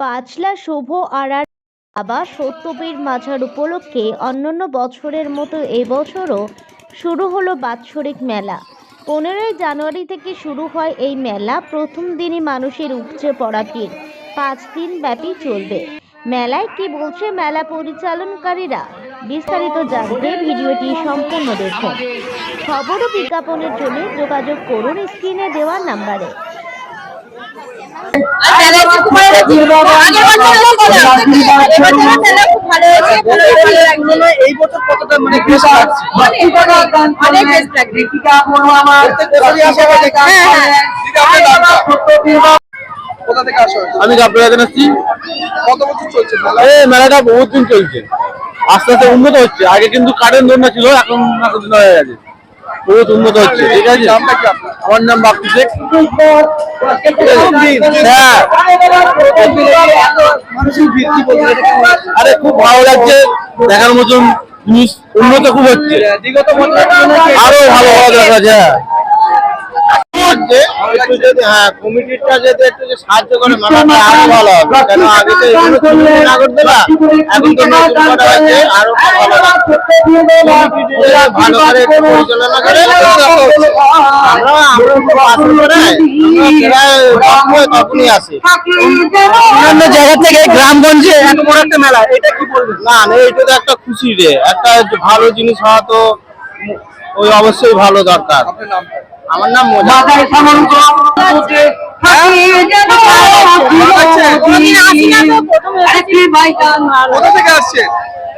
পাঁচলা শুভ আড়ার বাবা সত্যবীর মাঝার উপলক্ষে অন্যান্য বছরের মতো এবছরও শুরু হলো বাৎসরিক মেলা। পনেরোই জানুয়ারি থেকে শুরু হয় এই মেলা। প্রথম দিনই মানুষের উপচে পড়া ভিড় পাঁচ দিন ব্যাপী চলবে। মেলায় কি বলছে মেলা পরিচালনকারীরা? বিস্তারিত জানতে ভিডিওটি সম্পূর্ণ দেখুন। খবর ও বিজ্ঞাপনের জন্য যোগাযোগ করুন স্ক্রিনে দেওয়া নাম্বারে। এই বছর কতটা মানে আমি আসছি চলছে মেলা? এই মেলাটা বহুত দিন চলছে। আস্তে আস্তে উন্নত হচ্ছে। আগে কিন্তু কারেন্ট দোলনা ছিল এখন এখন হয়ে গেছে। বহুত উন্নত হচ্ছে ঠিক আছে? আমার নাম বাপু শেখ। হ্যাঁ। আরে খুব ভালো লাগছে দেখার মতন জিনিস উন্নত খুব হচ্ছে। আরও ভালো ভালো দেখা যায় হচ্ছে, একটু যদি হ্যাঁ সাহায্য করে আরও ভালো কেন আগে তখনই আসি অন্যান্য জায়গা থেকে গ্রামগঞ্জে এত বড় একটা মেলা এটা কি বলবেন না না এটা তো একটা খুশি রে একটা ভালো জিনিস হওয়া তো ওই অবশ্যই ভালো দরকার। আমার নাম কোথা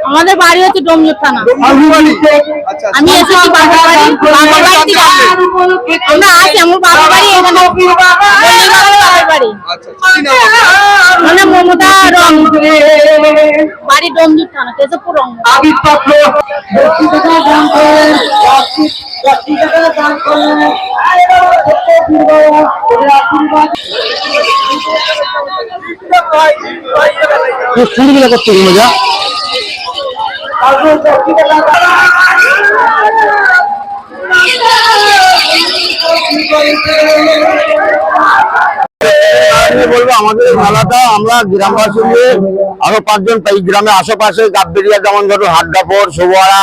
আমাদের বাড়ি হচ্ছে ডোমজুর থানা। আচ্ছা আমি এসেছি বাড়ি। আমরা আসি আমার বাবার বাড়ি বাড়ি। আচ্ছা? মানে মমতা রং বাড়ি ডোমজুর। থানা কেশবপুর রং ফুলগুলো বলব, আমাদের মেলাটা আমরা গ্রামবাসী আরও পাঁচজন এই গ্রামের আশেপাশে গাববেরিয়া যেমন ধরো, হাড্ডাপর সোবাড়া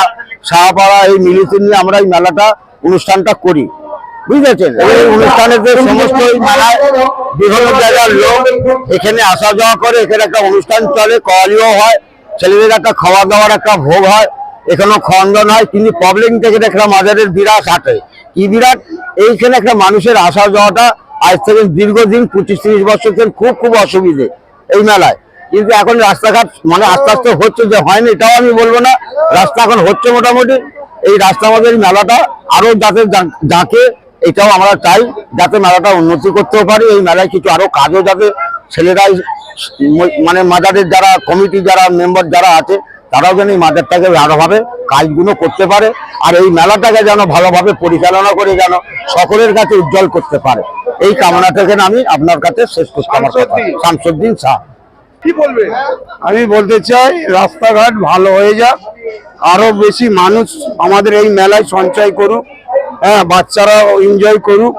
শাহপাড়া এই মিলিতে নিয়ে আমরা এই মেলাটা অনুষ্ঠানটা করি। বুঝেছেন? এই অনুষ্ঠানের যে সমস্ত বিভিন্ন জায়গার লোক এখানে আসা যাওয়া করে এখানে একটা অনুষ্ঠান চলে কওয়ালিও হয় ছেলেদের একটা খাওয়া দাওয়ার একটা ভোগ হয় এখানেও খন্দন হয়। কিন্তু প্রবলেম থেকে একটা মাজারের বিরাট হাটে। কি বিরাট? এইখানে একটা মানুষের আসা যাওয়াটা আজ থেকে দীর্ঘদিন পঁচিশ তিরিশ বছর খুব খুব অসুবিধে এই মেলায়। কিন্তু এখন রাস্তাঘাট মানে আস্তে আস্তে হচ্ছে যে হয়নি এটাও আমি বলব না। রাস্তা এখন হচ্ছে মোটামুটি। এই রাস্তা আমাদের মেলাটা আরও যাতে জাঁকে এটাও আমরা চাই যাতে মেলাটা উন্নতি করতে পারি। এই মেলায় কিছু আরও কাজও যাতে ছেলেরাই মানে মাজারের যারা কমিটি যারা মেম্বার যারা আছে তারাও যেন এই মাজারটাকে ভালোভাবে কাজগুলো করতে পারে। আর এই মেলাটাকে যেন ভালোভাবে পরিচালনা করে যেন সকলের কাছে উজ্জ্বল করতে পারে। এই কামনা থেকে আমি আপনার কাছে শেষ করতে আমার। শামসুদ্দিন শাহ। কি বলবে? আমি বলতে চাই রাস্তাঘাট ভালো হয়ে যাক। আরও বেশি মানুষ আমাদের এই মেলায় সঞ্চয় করুক। হ্যাঁ বাচ্চারা এনজয় করুক।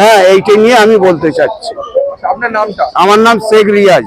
হ্যাঁ এইটা নিয়ে আমি বলতে চাচ্ছি। আপনার নামটা? আমার নাম শেখ রিয়াজ।